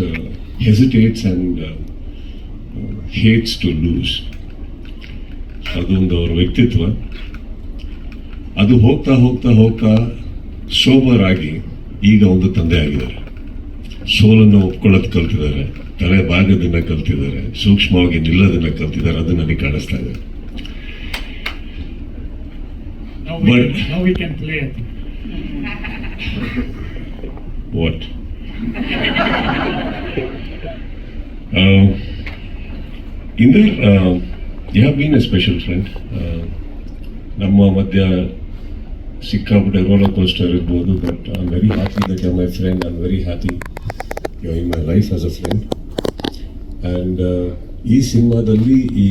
uh, hesitates hates to lose ಅದೊಂದು ಅವ್ರ ವ್ಯಕ್ತಿತ್ವ. ಅದು ಹೋಗ್ತಾ ಹೋಗ್ತಾ ಹೋಗ್ತಾ ಸೋಬರ್ ಆಗಿ ಈಗ ಒಂದು ತಂದೆ ಆಗಿದ್ದಾರೆ. ಸೋಲನ್ನು ಒಪ್ಕೊಳ್ಳೋದು ಕಲ್ತಿದ್ದಾರೆ. ತಲೆ ಬಾಗೋದನ್ನ ಕಲ್ತಿದ್ದಾರೆ. ಸೂಕ್ಷ್ಮವಾಗಿ ನಿಲ್ಲೋದನ್ನ ಕಲ್ತಿದ್ದಾರೆ. ಅದು ನನಗೆ ಕಾಣಿಸ್ತಾ ಇದೆ. What Uh, Inder, uh, you have a special friend friend. ನಮ್ಮ ಮಧ್ಯ ಸಿಕ್ಕಾಪಟ್ಟೆ ರೋಲರ್ ಕೋಸ್ಟರ್ ಇರ್ಬೋದು but I am very happy that you my friend I am very happy you in my life as a friend and uh, ಈ ಸಿನಿಮಾದಲ್ಲಿ ಈ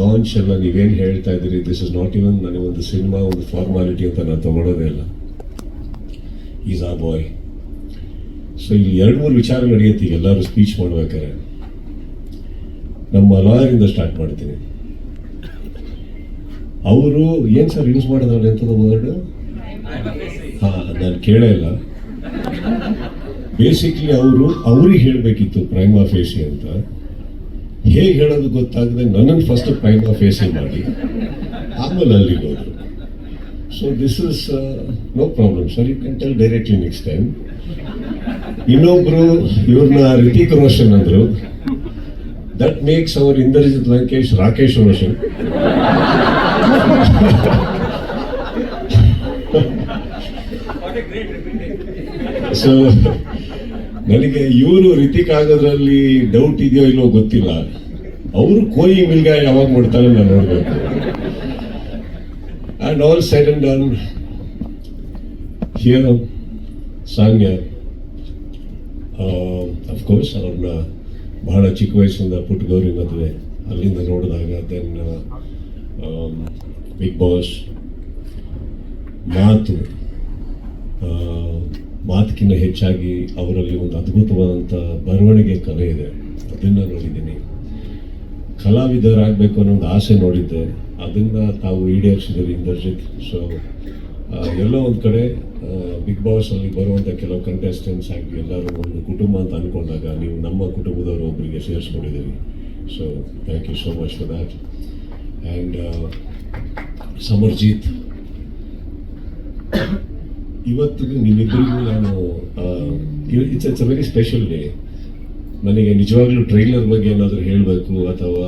launch ಎಲ್ಲ ನೀವೇನು ಹೇಳ್ತಾ ಇದ್ದೀರಿ? ದಿಸ್ ಇಸ್ ನಾಟ್ ಇವನ್ ನನಗೊಂದು ಸಿನಿಮಾ ಒಂದು ಫಾರ್ಮಾಲಿಟಿ ಅಂತ ನಾನು ತಗೊಳ್ಳೋದೇ ಇಲ್ಲ. ಈಸ್ ಆ ಬಾಯ್ ಸೊ ಇಲ್ಲಿ ಎರಡು ಮೂರು ವಿಚಾರ ನಡೆಯುತ್ತೆ. ಈಗ ಎಲ್ಲರೂ ಸ್ಪೀಚ್ ಮಾಡ್ಬೇಕಾರೆ ನಮ್ಮ ಲಾಯರಿಂದ ಸ್ಟಾರ್ಟ್ ಮಾಡ್ತೀನಿ. ಅವರು ಏನು ಸರ್ ಯೂಸ್ ಮಾಡಿದ್ರೆ ಎಂಥದ್ದು ವರ್ಡ್ ಹಾಂ, ನಾನು ಕೇಳೇ ಇಲ್ಲ. ಬೇಸಿಕ್ಲಿ ಅವರು, ಅವ್ರಿಗೆ ಹೇಳಬೇಕಿತ್ತು ಪ್ರೈಮಾ ಫೇಸಿ ಅಂತ. ಹೇಗೆ ಹೇಳೋದು ಗೊತ್ತಾಗದೆ ನನ್ನನ್ನು ಫಸ್ಟ್ ಪ್ರೈಮಾ ಫೇಸಿ ಮಾಡಿ. ಆಮೇಲೆ ಅಲ್ಲಿಗೆ ಹೋದರು. So this is no problem sir you can tell directly next time ಇನ್ನೊಬ್ರು ಇವ್ರನ್ನ ರಿತಿಕ್ ರೋಷನ್ ಅಂದ್ರು. That makes our Indrajit Lankesh Rakesh Roshan so ನನಗೆ ಇವರು ರಿತಿಕ್ ಆಗೋದ್ರಲ್ಲಿ ಡೌಟ್ ಇದೆಯೋ ಇಲ್ಲೋ ಗೊತ್ತಿಲ್ಲ. ಅವರು ಕೋಯಿ ಮಿಲ್ಗ ಯಾವಾಗ ಮಾಡ್ತಾರೆ ನಾನು ನೋಡ್ಬೇಕು. And all side and done here Sanya of course ಅವ್ರನ್ನ ಬಹಳ ಚಿಕ್ಕ ವಯಸ್ಸಿಂದ ಪುಟ್ಟಗೌರಿ ಮದುವೆ. ಅಲ್ಲಿಂದ ನೋಡಿದಾಗ ದೆನ್ ಬಿಗ್ ಬಾಸ್ ಮಾತು ಆ, ಮಾತಕ್ಕಿಂತ ಹೆಚ್ಚಾಗಿ ಅವರಲ್ಲಿ ಒಂದು ಅದ್ಭುತವಾದಂಥ ಬರವಣಿಗೆ ಕಲೆ ಇದೆ. ಅದನ್ನು ನೋಡಿದ್ದೀನಿ. ಕಲಾವಿದರಾಗಬೇಕು ಅನ್ನೋ ಒಂದು ಆಸೆ ನೋಡಿದ್ದೆ. ಅದನ್ನು ತಾವು ಈಡೇರಿಸಿದ್ದೀರಿ ಇಂದರ್ಜಿತ್. ಸೊ ಎಲ್ಲೋ ಒಂದು ಕಡೆ ಬಿಗ್ ಅಲ್ಲಿ ಬರುವಂಥ ಕೆಲವು ಕಂಟೆಸ್ಟೆಂಟ್ಸ್ ಆಗಿ ಎಲ್ಲರೂ ಒಂದು ಕುಟುಂಬ ಅಂತ ಅನ್ಕೊಂಡಾಗ ನೀವು ನಮ್ಮ ಕುಟುಂಬದವರು ಒಬ್ಬರಿಗೆ ಸೇರಿಸ್ಕೊಂಡಿದ್ದೀರಿ. So thank you so much for that and Samarjit. ಇವತ್ತಿಗೂ ನಿಮ್ಮಿಬ್ಬರಿಗೂ ನಾನು it's it's a very special day ನನಗೆ ನಿಜವಾಗ್ಲೂ ಟ್ರೈಲರ್ ಬಗ್ಗೆ ಏನಾದರೂ ಹೇಳಬೇಕು ಅಥವಾ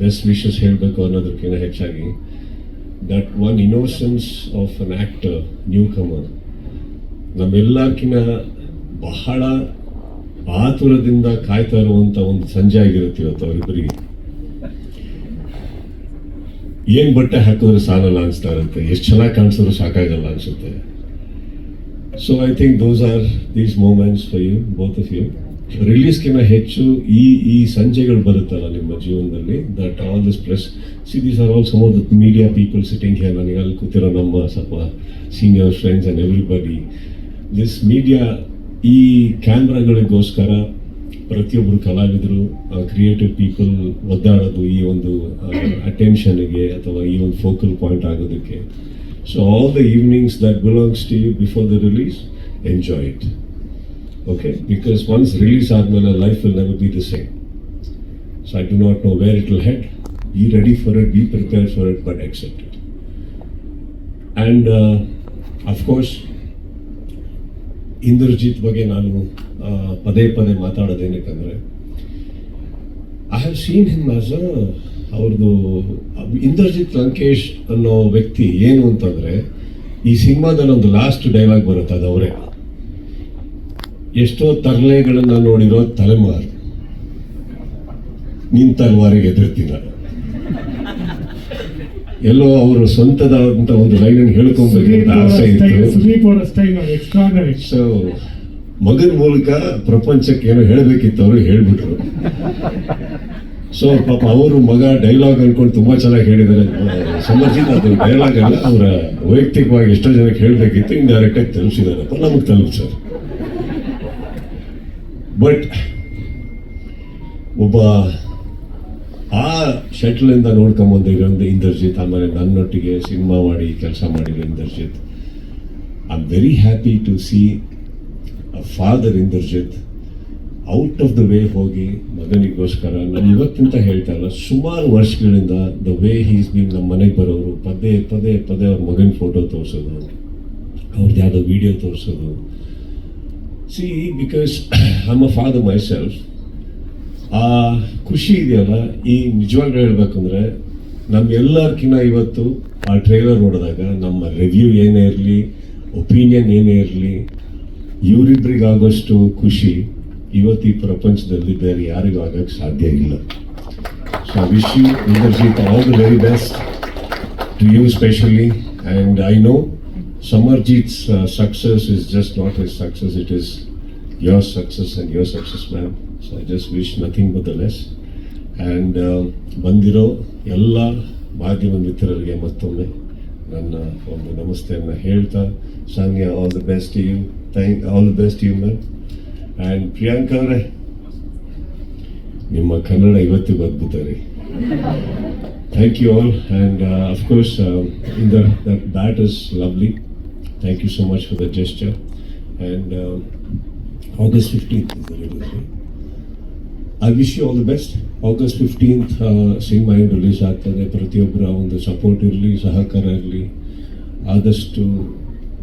ಬೆಸ್ಟ್ ವಿಶಸ್ ಹೇಳಬೇಕು ಅನ್ನೋದಕ್ಕಿಂತ ಹೆಚ್ಚಾಗಿ. That one innocence of an actor newcomer ನಮ್ಮೆಲ್ಲಕ್ಕಿಂತ ಬಹಳ ಆತುರದಿಂದ ಕಾಯ್ತಾ ಇರುವಂಥ ಒಂದು ಸಂಜೆ ಆಗಿರುತ್ತೆ ಇವತ್ತು ಅವರಿಬ್ಬರಿಗೆ. ಏನು ಬಟ್ಟೆ ಹಾಕಿದ್ರೆ ಸಾಲಲ್ಲ ಅನಿಸ್ತಾ ಇರುತ್ತೆ. ಎಷ್ಟು ಚೆನ್ನಾಗಿ ಕಾಣಿಸಿದ್ರು ಸಾಕಾಗಲ್ಲ ಅನಿಸುತ್ತೆ. So I think those are these moments for you both of you ರಿಲೀಸ್ಗಿಂತ ಹೆಚ್ಚು ಈ ಈ ಸಂಜೆಗಳು ಬರುತ್ತಲ್ಲ ನಿಮ್ಮ ಜೀವನದಲ್ಲಿ? That all this press see these are all some of the media people sitting here ನನಗೆ ಅಲ್ಲಿ ಕೂತಿರೋ ನಮ್ಮ ಸ್ವಲ್ಪ senior friends and everybody this media ಈ ಕ್ಯಾಮ್ರಾಗಳಿಗೋಸ್ಕರ ಪ್ರತಿಯೊಬ್ಬರು ಕಲಾವಿದರು ಕ್ರಿಯೇಟಿವ್ ಪೀಪಲ್ ಒದ್ದಾಡೋದು ಈ ಒಂದು ಅಟೆನ್ಷನ್ಗೆ ಅಥವಾ ಈ ಒಂದು ಫೋಕಲ್ ಪಾಯಿಂಟ್ ಆಗೋದಕ್ಕೆ. So all the evenings that belongs to you before the release enjoy it okay because once release ಆದಮೇಲೆ life will never be the same so I do not know where it will head be ready for it be prepare for it but accept it. And of course Indrajit ಬಗ್ಗೆ ನಾನು ಪದೇ ಪದೇ ಮಾತಾಡೋದೇನಕ್ಕಂದ್ರೆ I have seen him as a ಅವ್ರದ್ದು ಇಂದರ್ಜಿತ್ ಲಂಕೇಶ್ ಅನ್ನೋ ವ್ಯಕ್ತಿ ಏನು ಅಂತಂದರೆ, ಈ ಸಿನಿಮಾದಲ್ಲಿ ಒಂದು ಲಾಸ್ಟ್ ಡೈಲಾಗ್ ಬರುತ್ತೆ, ಅದು ಅವರೇ. ಎಷ್ಟೋ ತರಲೆಗಳನ್ನ ನೋಡಿರೋ ತಲೆಮಾರು ನಿನ್ ತಲೆಮಾರಿಗೆ ಎದುರ್ತೀನ. ಎಲ್ಲೋ ಅವರು ಸ್ವಂತದಾದಂತ ಒಂದು ಲೈನ್ ಅನ್ನು ಆಸೆ ಇತ್ತು. Sleep or a style or extraordinary. So ಮಗನ ಮೂಲಕ ಪ್ರಪಂಚಕ್ಕೆ ಏನೋ ಹೇಳಬೇಕಿತ್ತು ಅವರು ಹೇಳ್ಬಿಟ್ರು. ಸೊ ಪಾಪ ಅವರು ಮಗ ಡೈಲಾಗ್ ಅನ್ಕೊಂಡು ತುಂಬಾ ಚೆನ್ನಾಗಿ ಹೇಳಿದ್ದಾರೆ ಸಮರ್ಜಿತ್ ಅದು ಡೈಲಾಗ್ ಅಲ್ಲ ಅವರ ವೈಯಕ್ತಿಕವಾಗಿ ಎಷ್ಟೋ ಜನಕ್ಕೆ ಹೇಳಬೇಕಿತ್ತು ಡೈರೆಕ್ಟ್ ಆಗಿ ತಲುಪಿಸಿದಾರಪ್ಪ ನಮಗೆ ತಲುಪಿಸೋರು. ಬಟ್ ಒಬ್ಬ ಆ ಶಟ್ಲಿಂದ ನೋಡ್ಕೊಂಬಂದಿರೋ ಇಂದರ್ಜಿತ್, ಆಮೇಲೆ ನನ್ನೊಟ್ಟಿಗೆ ಸಿನಿಮಾ ಮಾಡಿ ಕೆಲಸ ಮಾಡಿದ Indrajit. I am very happy to see a father Indrajit out of the way ಹೋಗಿ ಮಗನಿಗೋಸ್ಕರ. ನಾನು ಇವತ್ತಿಂತ ಹೇಳ್ತಾ ಇಲ್ಲ, ಸುಮಾರು ವರ್ಷಗಳಿಂದ ದ ವೇ ಹೀಸ್ ಬೀನ್ ನಮ್ಮ ಮನೆಗೆ ಬರೋರು, ಪದೇ ಪದೇ ಪದೇ ಅವ್ರ ಮಗನ ಫೋಟೋ ತೋರಿಸೋದು ಅವ್ರದ್ದು ಯಾವುದೋ ವಿಡಿಯೋ ತೋರಿಸೋದು. See because I'm a father myself ಆ ಖುಷಿ ಇದೆಯಲ್ಲ, ಈ ನಿಜವಾಗ್ಲೂ ಹೇಳ್ಬೇಕಂದ್ರೆ, ನಮ್ಗೆಲ್ಲರ್ಕಿನ್ನ ಇವತ್ತು ಆ ಟ್ರೈಲರ್ ನೋಡಿದಾಗ, ನಮ್ಮ ರಿವ್ಯೂ ಏನೇ ಇರಲಿ ಒಪಿನಿಯನ್ ಏನೇ ಇರಲಿ ಇವರಿಬ್ಬರಿಗಾಗೋಷ್ಟು ಖುಷಿ ಇವತ್ತು ಈ ಪ್ರಪಂಚದಲ್ಲಿ ಬೇರೆ ಯಾರಿಗೂ ಆಗೋಕ್ಕೆ ಸಾಧ್ಯ ಇಲ್ಲ. So wish you Indrajit all the very best to you specially and I know Samarjit's uh, success is just not his success, it is your success and your success, ma'am. So I just wish nothing but the. And uh, ಬಂದಿರೋ ಎಲ್ಲ ಮಾಧ್ಯಮ ಮಿತ್ರರಿಗೆ ಮತ್ತೊಮ್ಮೆ ನನ್ನ ಒಂದು ನಮಸ್ತೆಯನ್ನು ಹೇಳ್ತಾ Sanya all the best you thank all the best you ma'am and Priyanka ಅವರೇ ನಿಮ್ಮ ಕನ್ನಡ ಇವತ್ತಿಗೂ ಅದ್ಭುತ Thank you all, and uh, of course, um, in the, Thank you so much for the gesture. And um August fifteenth is the. Right? I wish you all the best. August fifteenth cinema ಏನು release ಆಗ್ತದೆ ಪ್ರತಿಯೊಬ್ಬರ ಒಂದು support ಇರಲಿ ಸಹಕಾರ ಇರಲಿ ಆದಷ್ಟು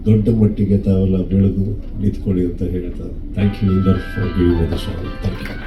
ದೊಡ್ಡ ಮಟ್ಟಿಗೆ ತಾವೆಲ್ಲ ಬೆಳೆದು ನಿಂತ್ಕೊಳ್ಳಿ ಅಂತ ಹೇಳ್ತಾ thank you Inder for giving the song thank you